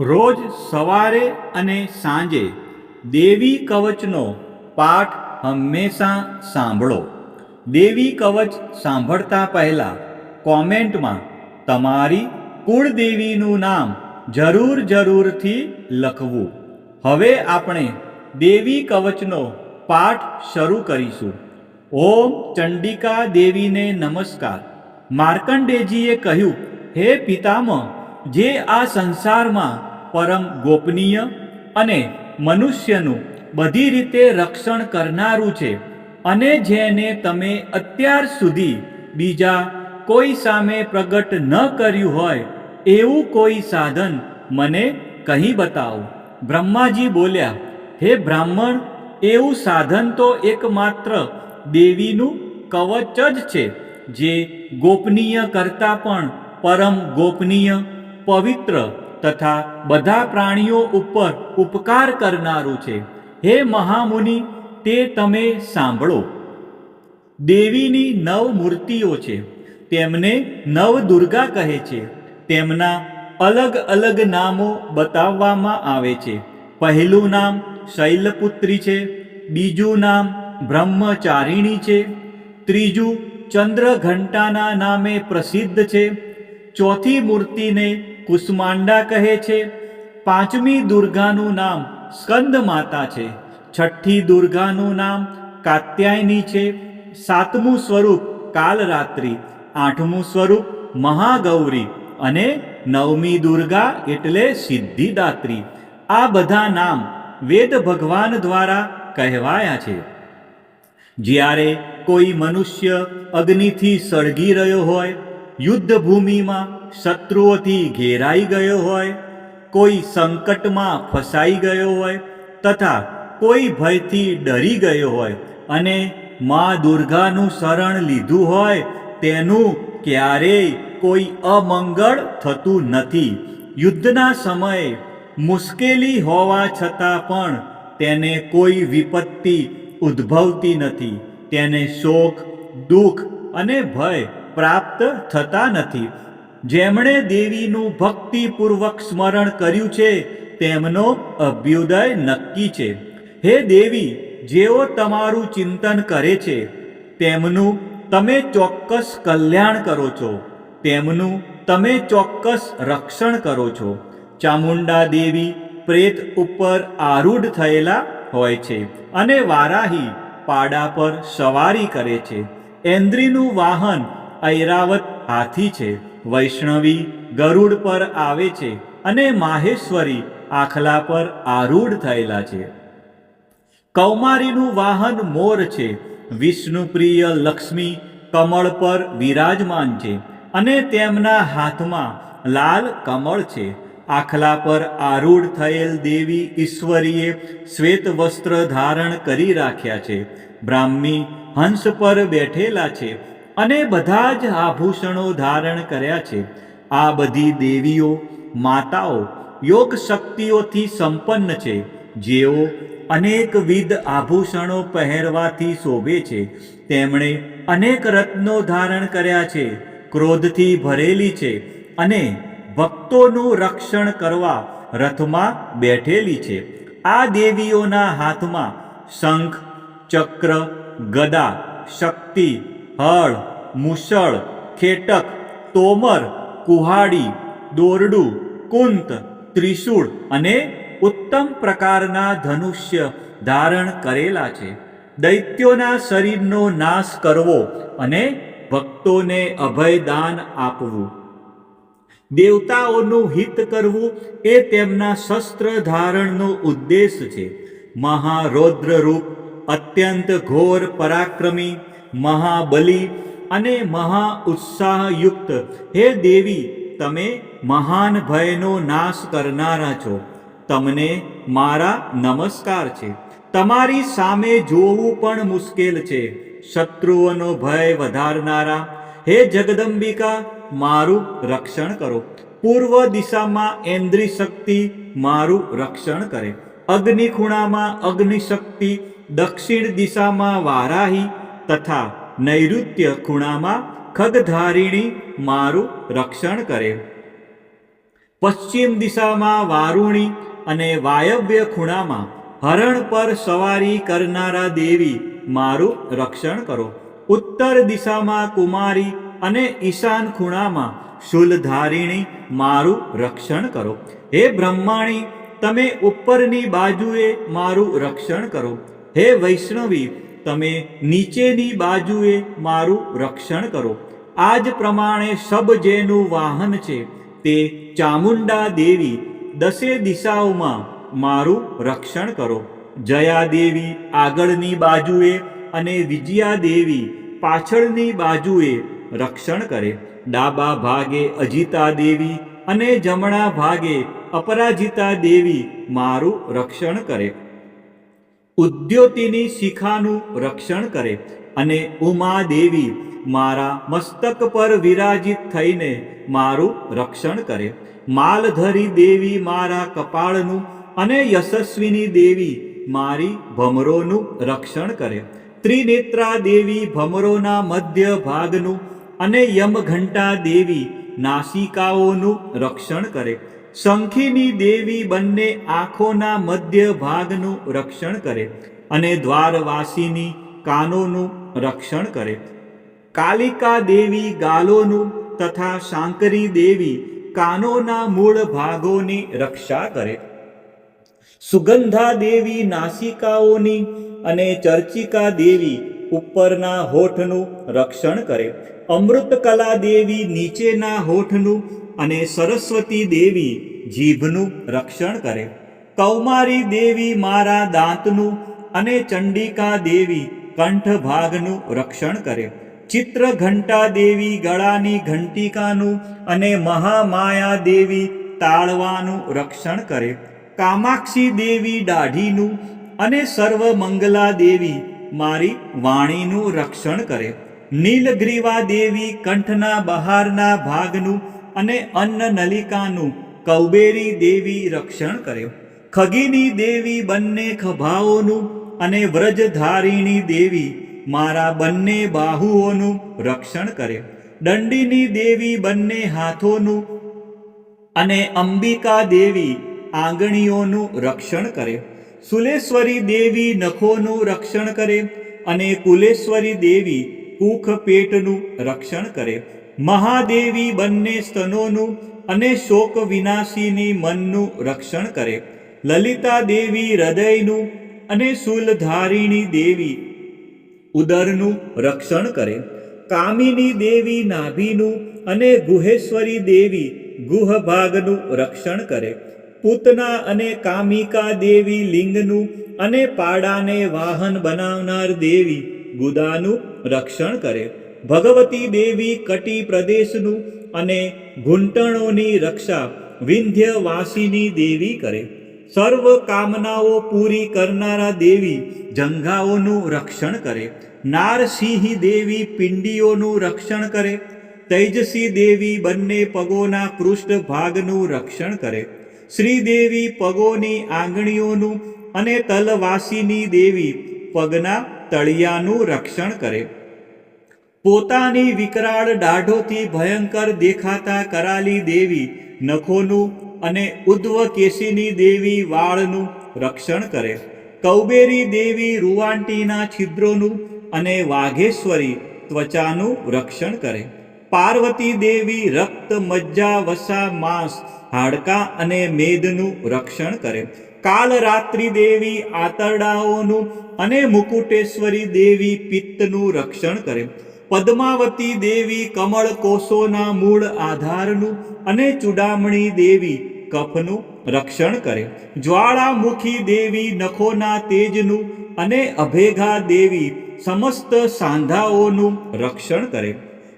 રોજ સવારે અને સાંજે દેવી કવચનો પાઠ હંમેશા સાંભળો. દેવી કવચ સાંભળતા પહેલાં કોમેન્ટમાં તમારી કુળદેવીનું નામ જરૂર જરૂરથી લખવું. હવે આપણે દેવી કવચનો પાઠ શરૂ કરીશું. ઓમ ચંડિકા દેવીને નમસ્કાર. માર્કંડેજીએ કહ્યું, હે પિતામહ, જે આ સંસારમાં પરમ ગોપનીય અને મનુષ્યનું બધી રીતે રક્ષણ કરનારું છે. અને જેને તમે અત્યાર સુધી બીજા કોઈ સામે પ્રગટ ન કર્યું હોય, એવું કોઈ સાધન મને કહી બતાવો. બ્રહ્માજી બોલ્યા, હે બ્રાહ્મણ, એવું સાધન તો એકમાત્ર દેવીનું કવચ જ છે, જે ગોપનીય કરતાં પણ પરમ ગોપનીય, પવિત્ર તથા બધા પ્રાણીઓ ઉપર ઉપકાર કરનારું છે. હે મહામુનિ, તે તમે સાંભળો. દેવીની નવ મૂર્તિઓ છે. તેમને નવ દુર્ગા કહે છે. તેમના અલગ અલગ નામો બતાવવામાં આવે છે. પહેલું નામ શૈલપુત્રી છે. બીજું નામ બ્રહ્મચારિણી છે. ત્રીજું ચંદ્રઘંટાના નામે પ્રસિદ્ધ છે. ચોથી મૂર્તિને કુષ્માંડા કહે છે, પાંચમી દુર્ગાનું નામ સ્કંદ માતા છે, છઠ્ઠી દુર્ગાનું નામ કાત્યાયની છે, સાતમું સ્વરૂપ કાલરાત્રિ, આઠમું સ્વરૂપ મહાગૌરી અને નવમી દુર્ગા એટલે સિદ્ધિદાત્રી. આ બધા નામ વેદ ભગવાન દ્વારા કહેવાયા છે. જ્યારે કોઈ મનુષ્ય અગ્નિથી સળગી રહ્યો હોય યુદ્ધ ભૂમિમાં શત્રુઓથી ઘેરાઈ ગયો હોય, કોઈ સંકટમાં ફસાઈ ગયો હોય, તથા કોઈ ભયથી ડરી ગયો હોય અને મા દુર્ગાનું શરણ લીધું હોય, તેનું ક્યારેય કોઈ અમંગળ થતું નથી. યુદ્ધના સમયે મુશ્કેલી હોવા છતાં પણ તેને કોઈ વિપત્તિ ઉદ્ભવતી નથી. તેને શોક, દુઃખ અને ભય પ્રાપ્ત થતા નથી. જેમણે દેવીનું ભક્તિપૂર્વક સ્મરણ કર્યું છે, તેમનો અભ્યુદય નક્કી છે. હે દેવી, જેઓ તમારું ચિંતન કરે છે, તેમનું તમે ચોક્કસ કલ્યાણ કરો છો, તેમનું તમે ચોક્કસ રક્ષણ કરો છો. ચામુંડા દેવી પ્રેત ઉપર આરૂઢ થયેલા હોય છે અને વારાહી પાડા પર સવારી કરે છે. એન્દ્રીનું વાહન ઐરાવત હાથી છે, વૈષ્ણવી ગરુડ પર આવે છે અને માહેશ્વરી આખલા પર આરૂઢ થયેલા છે. કૌમારીનું વાહન મોર છે, વિષ્ણુપ્રિય લક્ષ્મી કમળ પર વિરાજમાન છે અને તેમના હાથમાં લાલ કમળ છે. આખલા પર આરૂઢ થયેલ દેવી ઈશ્વરીએ શ્વેત વસ્ત્ર ધારણ કરી રાખ્યા છે. બ્રાહ્મી હંસ પર બેઠેલા છે અને બધા જ આભૂષણો ધારણ કર્યા છે. આ બધી દેવીઓ, માતાઓ યોગ શક્તિઓથી સંપન્ન છે. જેઓ અનેકવિધ આભૂષણો પહેરવાથી શોભે છે. તેમણે અનેક રત્નો ધારણ કર્યા છે, ક્રોધથી ભરેલી છે અને ભક્તોનું રક્ષણ કરવા રથમાં બેઠેલી છે. આ દેવીઓના હાથમાં શંખ, ચક્ર, ગદા, શક્તિ, હળ મુસળ ખેટક, તોમર, કુહાડી, દોરડું, કુંત, ત્રિશૂળ અને ઉત્તમ પ્રકારના ધનુષ્ય ધારણ કરેલા છે. દૈત્યોના શરીરનો નાશ કરવો અને ભક્તોને અભયદાન આપવું. દેવતાઓનું હિત કરવું એ તેમના શસ્ત્ર ધારણનો ઉદ્દેશ છે. મહારૌદ્ર રૂપ અત્યંત ઘોર પરાક્રમી, મહાબલી અને મહા ઉત્સાહયુક્ત. હે દેવી, તમે મહાન ભયનો નાશ કરનારા છો. તમને મારા નમસ્કાર છે. તમારી સામે જોવું પણ મુશ્કેલ છે. શત્રુઓનો ભય વધારનારા. હે જગદંબિકા, મારું રક્ષણ કરો. પૂર્વ દિશામાં એન્દ્રી શક્તિ મારું રક્ષણ કરે. અગ્નિ ખૂણામાં અગ્નિ શક્તિ, દક્ષિણ દિશામાં વારાહી તથા નૈઋત્ય ખૂણામાં ખગધારિણી મારું રક્ષણ કરે. પશ્ચિમ દિશામાં વારુણી અને વાયવ્ય ખૂણામાં હરણ પર સવારી કરનારા દેવી મારું રક્ષણ કરો. ઉત્તર દિશામાં કુમારી અને ઈશાન ખૂણામાં શૂલધારિણી મારું રક્ષણ કરો. હે બ્રહ્માણી, તમે ઉપરની બાજુએ મારું રક્ષણ કરો. હે વૈષ્ણવી તમે નીચેની બાજુએ મારું રક્ષણ કરો. આ જ પ્રમાણે શબ જેનું વાહન છે તે ચામુંડા દેવી દસે દિશાઓમાં મારું રક્ષણ કરો. જયા દેવી આગળની બાજુએ અને વિજયા દેવી પાછળની બાજુએ રક્ષણ કરે. ડાબા ભાગે અજિતા દેવી અને જમણા ભાગે અપરાજિતા દેવી મારું રક્ષણ કરે. ઉદ્યોતિની શિખાનું રક્ષણ કરે અને ઉમા દેવી મારા મસ્તક પર વિરાજિત થઈને મારું રક્ષણ કરે. માલધરી દેવી મારા કપાળનું અને યશસ્વીની દેવી મારી ભમરોનું રક્ષણ કરે. ત્રિનેત્રા દેવી ભમરોના મધ્ય ભાગનું અને યમઘંટા દેવી નાસિકાઓનું રક્ષણ કરે. શંખીની દેવી બંને આંખોના મધ્ય ભાગનું રક્ષણ કરે અને દ્વારવાસીની કાનોનું રક્ષણ કરે. કાલિકા દેવી ગાલોનું તથા શાંકરી દેવી કાનોના મૂળ ભાગોની રક્ષા કરે. સુગંધા દેવી નાસિકાઓની અને ચર્ચિકા દેવી ઉપરના હોઠનું રક્ષણ કરે. અમૃતકલા દેવી નીચેના હોઠનું અને સરસ્વતી દેવી જીભનું રક્ષણ કરે. કૌમારી દેવી મારા દાંતનું અને ચંડિકા દેવી કંઠ ભાગનું રક્ષણ કરે. ચિત્ર ઘંટા દેવી ગળાની ઘંટિકાનું અને મહામાયા દેવી તાળવાનું રક્ષણ કરે. કામાક્ષી દેવી દાઢીનું અને સર્વમંગલા દેવી મારી વાણીનું રક્ષણ કરે. નીલગ્રીવા દેવી કંઠના બહારના ભાગનું અને અન્ન નલિકાનું કૌબેરી દેવી રક્ષણ કર્યું. ખગીની દેવી બંને ખભાઓનું અને વ્રજધારીણી દેવી મારા બંને બાહુઓનું રક્ષણ કરે દંડીની દેવી બંને હાથોનું અને અંબિકા દેવી આંગણીઓનું રક્ષણ કરે સુલેશ્વરી દેવી નખોનું રક્ષણ કરે અને કુલેશ્વરી દેવી કુખ પેટનું રક્ષણ કરે મહાદેવી બંને સ્તનોનું અને શોક વિનાશીની મનનું રક્ષણ કરે. લલિતા દેવી હૃદયનું અને શૂલધારીણી દેવી ઉદરનું રક્ષણ કરે. કામિની દેવી નાભીનું અને ગુહેશ્વરી દેવી ગુહભાગનું રક્ષણ કરે. પૂતના અને કામિકા દેવી લિંગનું અને પાડાને વાહન બનાવનાર દેવી ગુદાનું રક્ષણ કરે. ભગવતી દેવી કટી પ્રદેશનું અને ઘૂંટણોની રક્ષા વિંધ્યવાસીની દેવી કરે. સર્વ કામનાઓ પૂરી કરનારા દેવી જંઘાઓનું રક્ષણ કરે. નારસિંહ દેવી પિંડીઓનું રક્ષણ કરે. તૈજસી દેવી બંને પગોના પૃષ્ઠ ભાગનું રક્ષણ કરે. શ્રીદેવી પગોની આંગળીઓનું અને તલવાસીની દેવી પગના તળિયાનું રક્ષણ કરે. પોતાની વિકરાળ દાઢોથી ભયંકર દેખાતા કરાલી દેવી નખોનું અને ઉદ્વ કેશીની દેવી વાળનું રક્ષણ કરે. કૌબેરી દેવી રૂવાંટીના છિદ્રોનું અને વાઘેશ્વરી ત્વચાનું રક્ષણ કરે. પાર્વતી દેવી રક્ત મજ્જા વસા માંસ હાડકાં અને મેદનું રક્ષણ કરે. કાલરાત્રિ દેવી આતરડાઓનું અને મુકુટેશ્વરી દેવી પિત્તનું રક્ષણ કરે. પદ્માવતી દેવી કમળ કોષોના મૂળ આધારનું અને ચૂડામણી દેવી કફનું રક્ષણ કરે. જ્વાળામુખી દેવી નખોના તેજનું અને અભેગા દેવી સમસ્ત સાંધાઓનું રક્ષણ કરે.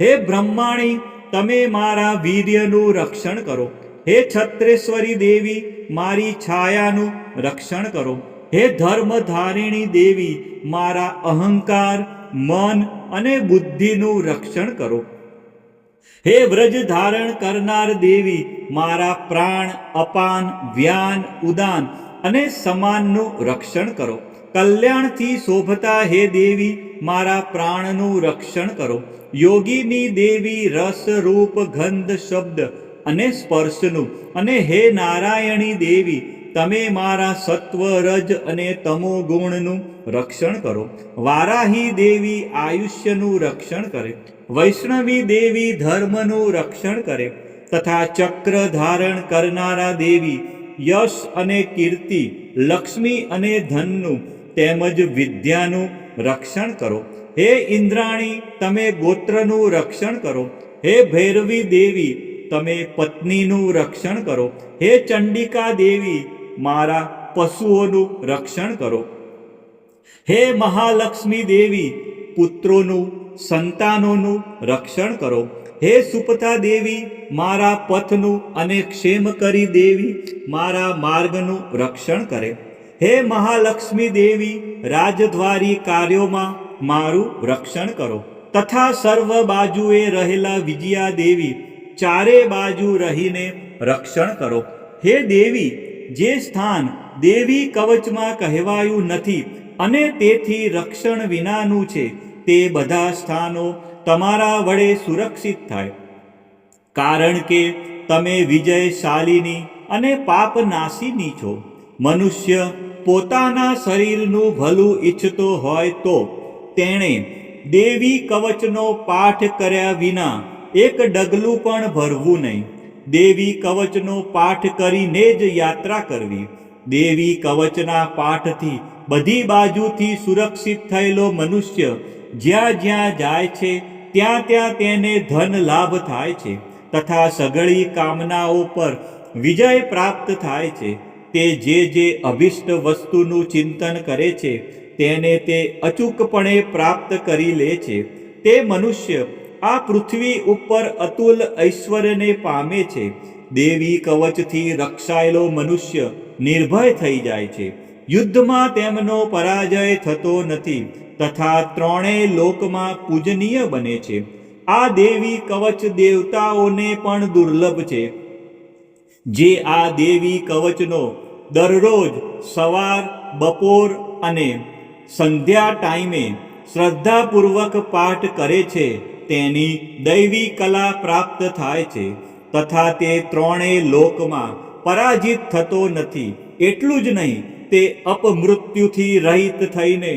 હે બ્રહ્માણી, તમે મારા વીર્યનું રક્ષણ કરો. હે છત્રેશ્વરી દેવી, મારી છાયાનું રક્ષણ કરો. હે ધર્મધારિણી દેવી, મારા અહંકાર મન અને બુદ્ધિનું રક્ષણ કરો. હે વ્રજ ધારણ કરનાર દેવી, મારા પ્રાણ અપાન, વ્યાન, ઉદાન અને સમાનનું રક્ષણ કરો. કલ્યાણથી શોભતા હે દેવી, મારા પ્રાણનું રક્ષણ કરો. યોગીની દેવી રસ રૂપ ગંધ શબ્દ અને સ્પર્શનું અને હે નારાયણી દેવી તમે મારા સત્વ રજ અને તમો ગુણનું રક્ષણ કરો. વારાહી દેવી આયુષ્યનું રક્ષણ કરે. વૈષ્ણવી દેવી ધર્મનું રક્ષણ કરે. તથા ચક્ર ધારણ કરનારા દેવી યશ અને કીર્તિ, લક્ષ્મી અને ધનનું તેમજ વિદ્યાનું રક્ષણ કરો. હે ઇન્દ્રાણી, તમે ગોત્રનું રક્ષણ કરો. હે ભૈરવી દેવી, તમે પત્નીનું રક્ષણ કરો. હે ચંડિકા દેવી મારા પશુઓનું રક્ષણ કરો. હે મહાલક્ષ્મી દેવી, પુત્રોનું, સંતાનોનું રક્ષણ કરો. હે સુપતા દેવી, મારા પથનું અને ક્ષેમ કરી દેવી, મારા માર્ગનું રક્ષણ કરે. હે મહાલક્ષ્મી દેવી, રાજદ્વારી કાર્યોમાં મારું રક્ષણ કરો. તથા સર્વ બાજુએ રહેલા વિજયા દેવી, ચારે બાજુ રહીને રક્ષણ કરો. હે દેવી જે સ્થાન દેવી કવચમાં કહેવાયું નથી અને તેથી રક્ષણ વિનાનું છે, તે બધા સ્થાનો તમારા વડે સુરક્ષિત થાય. કારણ કે તમે વિજયશાલીની અને પાપનાશીની છો. મનુષ્ય પોતાના શરીરનું ભલું ઈચ્છતો હોય તો તેણે દેવી કવચનો પાઠ કર્યા વિના એક ડગલું પણ ભરવું નહીં. દેવી કવચનો પાઠ કરીને જ યાત્રા કરવી. દેવી કવચના પાઠથી બધી બાજુથી સુરક્ષિત થયેલો મનુષ્ય જ્યાં જ્યાં જાય છે, ત્યાં ત્યાં તેને ધન લાભ થાય છે તથા સગળી કામનાઓ પર વિજય પ્રાપ્ત થાય છે. તે જે જે અભિષ્ટ વસ્તુનું ચિંતન કરે છે, તેને તે અચૂકપણે પ્રાપ્ત કરી લે છે. તે મનુષ્ય આ પૃથ્વી ઉપર અતુલ ઐશ્વર્યને પામે છે. દેવી કવચથી રક્ષાયેલો મનુષ્ય નિર્ભય થઈ જાય છે. યુદ્ધમાં તેમનો પરાજય થતો નથી. તથા ત્રણેય લોકમાં પૂજનીય બને છે. આ દેવી કવચ દેવતાઓને પણ દુર્લભ છે. જે આ દેવી કવચનો દરરોજ સવાર, બપોર અને સંધ્યા ટાઈમે શ્રદ્ધાપૂર્વક પાઠ કરે છે. તેની દૈવી કલા પ્રાપ્ત થાય છે, તથા તે ત્રણેય લોકમાં પરાજિત થતો નથી. એટલું જ નહીં, તે અપમૃત્યુથી રહિત થઈને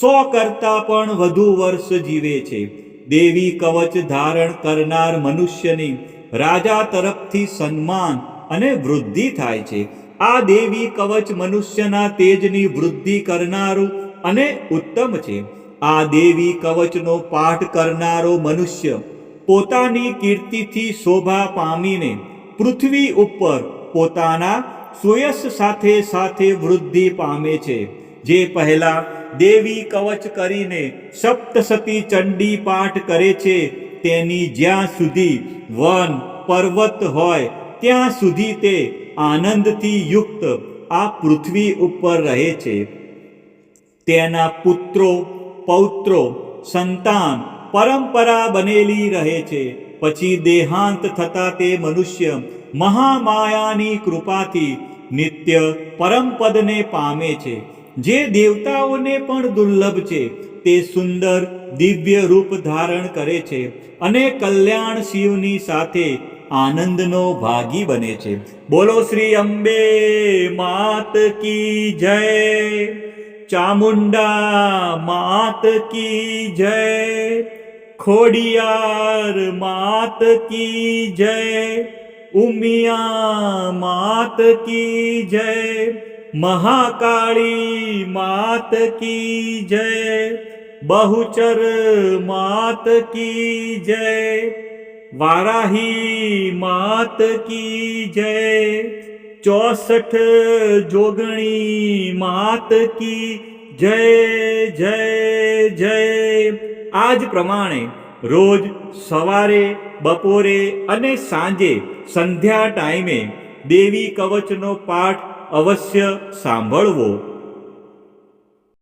સો કરતાં પણ વધુ વર્ષ જીવે છે. દેવી કવચ ધારણ કરનાર મનુષ્યની રાજા તરફથી સન્માન અને વૃદ્ધિ થાય છે. આ દેવી કવચ મનુષ્યના તેજની વૃદ્ધિ કરનારું અને ઉત્તમ છે. આ દેવી કવચનો પાઠ કરનારો મનુષ્ય પોતાની કીર્તિથી શોભા પામીને પૃથ્વી ઉપર પોતાના સુયશ સાથે સાથે વૃદ્ધિ પામે છે. જે પહેલા દેવી કવચ કરીને સપ્તસતી ચંડી પાઠ કરે છે, તેની જ્યાં સુધી વન પર્વત હોય, ત્યાં સુધી તે આનંદથી યુક્ત આ પૃથ્વી ઉપર રહે છે. તેના પુત્રો પૌત્રો, સંતાન, પરંપરા બનેલી રહે છે. પછી દેહાંત થતા તે મનુષ્ય મહામાયાની કૃપાથી નિત્ય પરમપદને પામે છે. જે દેવતાઓને પણ દુર્લભ છે, તે સુંદર દિવ્ય રૂપ ધારણ કરે છે અને કલ્યાણ શિવની સાથે આનંદનો ભાગી બને છે. બોલો શ્રી અંબે, માત કી જય. ચામુંડા માત કી જય ખોડિયાર માત કી જય ઉમિયા માત કી જય મહાકાળી માત કી જય બહુચર માત કી જય વારાહી માત કી જય ચોસઠ જોગણી માત કી જય જય જય. આજ પ્રમાણે રોજ સવારે, બપોરે અને સાંજે સંધ્યા ટાઈમે દેવી કવચનો પાઠ અવશ્ય સાંભળવો.